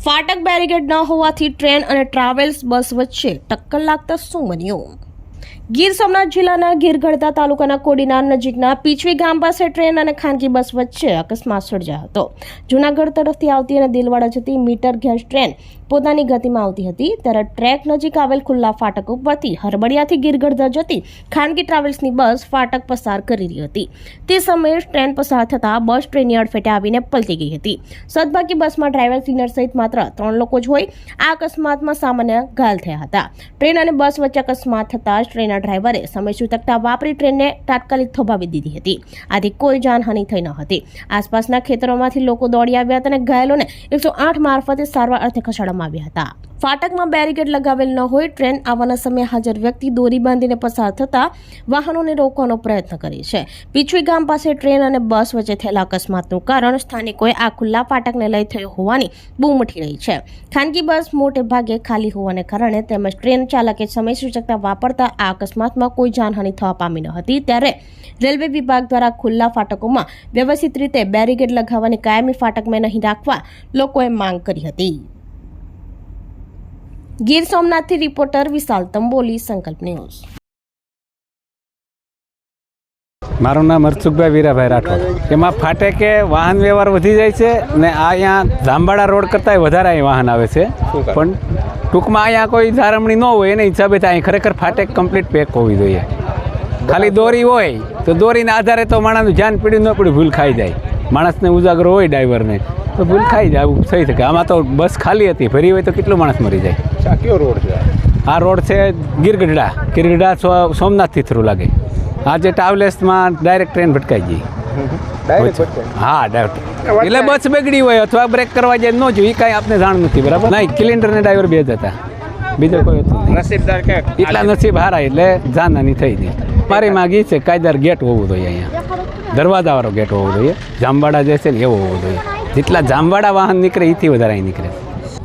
ફાટક બેરિકેડ ન હોવાથી ટ્રેન અને ટ્રાવેલ્સ બસ વચ્ચે ટક્કર લાગતા શું બન્યું ગીર સોમનાથ જિલ્લાના ગીરગઢતા તાલુકાના કોડીનાર નજીકના પીછવી ગામ પાસે ટ્રેન અને ખાનગી બસ વચ્ચે અકસ્માત સર્જાયો હતો. જૂનાગઢ તરફથી આવતી અને દિલવાડા જતી મીટર ગેસ ટ્રેન પોતાની ગતિમાં આવતી હતી. ત્યારે ટ્રેક નજીક આવેલ ખુલ્લા ફાટક ઉપરથી હરબડિયાથી ગીરગઢતા જતી ખાનગી ટ્રાવેલ્સની બસ ફાટક પસાર કરી રહી હતી. તે સમયે ટ્રેન પસાર થતાં બસ ટ્રેનની અડફેટે આવીને પલટી ગઈ હતી. સદભાગી બસમાં ડ્રાઈવર ક્લીનર સહિત માત્ર ત્રણ લોકો જ હોય. આ અકસ્માતમાં સામાન્ય ઘાયલ થયા હતા. ટ્રેન અને બસ વચ્ચે અકસ્માત થતાં જ ડ્રાઈવરે સમય સૂચકતા વાપરી ટ્રેનને તાત્કાલિક થોભાવી દીધી હતી. આથી કોઈ જાનહાનિ થઈ ન હતી. આસપાસના ખેતરોમાંથી લોકો દોડી આવ્યા હતા અને ઘાયલોને એકસો આઠ મારફતે સારવાર અર્થે ખસેડવામાં આવ્યા હતા. ફાટકમાં બેરીકેડ લગાવેલ ન હોય, ટ્રેન આવવાના સમયે હાજર વ્યક્તિ દોરી બાંધીને પસાર થતા વાહનોને રોકવાનો પ્રયત્ન કરે છે. પીછવી ગામ પાસે ટ્રેન અને બસ વચ્ચે થયેલા અકસ્માતનું કારણ સ્થાનિકોએ આ ખુલ્લા ફાટકને લઈ થયો હોવાની બૂમ ઉઠી રહી છે. ખાનગી બસ મોટે ભાગે ખાલી હોવાને કારણે તેમજ ટ્રેન ચાલકે સમય સૂચકતા વાપરતા આ અકસ્માતમાં કોઈ જાનહાનિ થવા પામી ન હતી. ત્યારે રેલવે વિભાગ દ્વારા ખુલ્લા ફાટકોમાં વ્યવસ્થિત રીતે બેરીકેડ લગાવવાની કાયમી ફાટકમાં નહીં રાખવા લોકોએ માંગ કરી હતી. ગીર સોમનાથથી રિપોર્ટર વિશાલ તંબોલી સંકલ્પ ન્યૂઝ. મારું નામ હરસુખભાઈ વીરાભાઈ રાઠોડ. એમાં ફાટેકે વાહન વ્યવહાર વધી જાય છે ને આ અહીંયા જાંબાડા રોડ કરતાંય વધારે અહીં વાહન આવે છે. પણ ટૂંકમાં અહીંયા કોઈ જાળવણી ન હોય એને હિસાબે થાય. અહીં ખરેખર ફાટેક કમ્પ્લીટ પેક હોવી જોઈએ. ખાલી દોરી હોય તો દોરીના આધારે તો માણસનું ધ્યાન પીડ્યું ન પીડ્યું ભૂલ ખાઈ જાય. માણસને ઉજાગરો હોય ડ્રાઈવરને તો ભૂલ ખાઈ જાય થઈ શકે. આમાં તો બસ ખાલી હતી. ફરી હોય તો કેટલો માણસ મરી જાય? આ કયો રોડ છે? આ રોડ છે ગીરગઢડા. ગીરગઢડા સોમનાથથી થ્રુ લાગે. આજે ટ્રાવેલ્સમાં ડાયરેક્ટ ટ્રેન ભટકાઈ ગઈ. હા ડાયરેક્ટ. એટલે બસ બગડી હોય અથવા બ્રેક કરવા જાય ન જોઈએ કાંઈ આપને જાણ નથી બરાબર? નહીં કિલિન્ડર ને ડ્રાઈવર બે જ હતા. બીજો કોઈ નસીબદાર કે એટલા નસીબ હારા એટલે જાનહાની થઈ ગઈ. મારી માગી છે કાયદાર ગેટ હોવું જોઈએ અહીંયા. દરવાજાવાળો ગેટ હોવો જોઈએ. જામવાડા જે છે ને એવો હોવો જોઈએ. જેટલા જામવાળા વાહન નીકળે એથી વધારે નીકળે.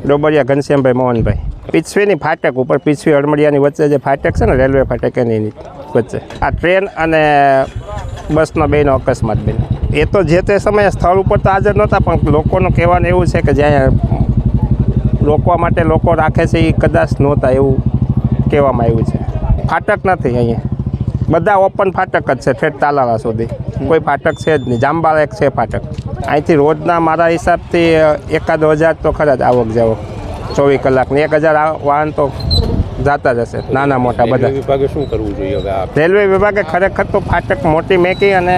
ડોબરિયા, ઘનશ્યામભાઈ, મોહનભાઈ. પીછવીની ફાટક ઉપર પીછવી અડમડિયાની વચ્ચે જે ફાટક છે ને, રેલવે ફાટક એની વચ્ચે. આ ટ્રેન અને બસનો બેનો અકસ્માત બેન એ તો જે તે સમયે સ્થળ ઉપર તો હાજર નહોતા, પણ લોકોનું કહેવાનું એવું છે કે જ્યાં રોકવા માટે લોકો રાખે છે એ કદાચ નહોતા એવું કહેવામાં આવ્યું છે. ફાટક નથી અહીંયા. બધા ઓપન ફાટક જ છે, ઠેઠ તાલાવા સુધી. કોઈ ફાટક છે જ નહીં. જાંબાળા એક છે ફાટક. અહીંથી રોજના મારા હિસાબથી એકાદ હજાર તો ખરા જ આવક જાવક ચોવીસ કલાકની એક હજાર વાહન તો જાતા જ હશે. નાના મોટા બધા. વિભાગે શું કરવું જોઈએ હવે રેલવે વિભાગે ખરેખર તો ફાટક મોટી મેકી અને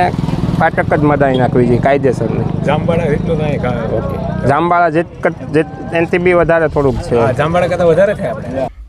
ફાટક જ મદાઈ નાખવી જોઈએ કાયદેસરની જામવાડા એટલું નહીં ઓકે જાંબાળા જેટ એનાથી બી વધારે થોડુંક છે. હા કરતાં વધારે થાય આપણે.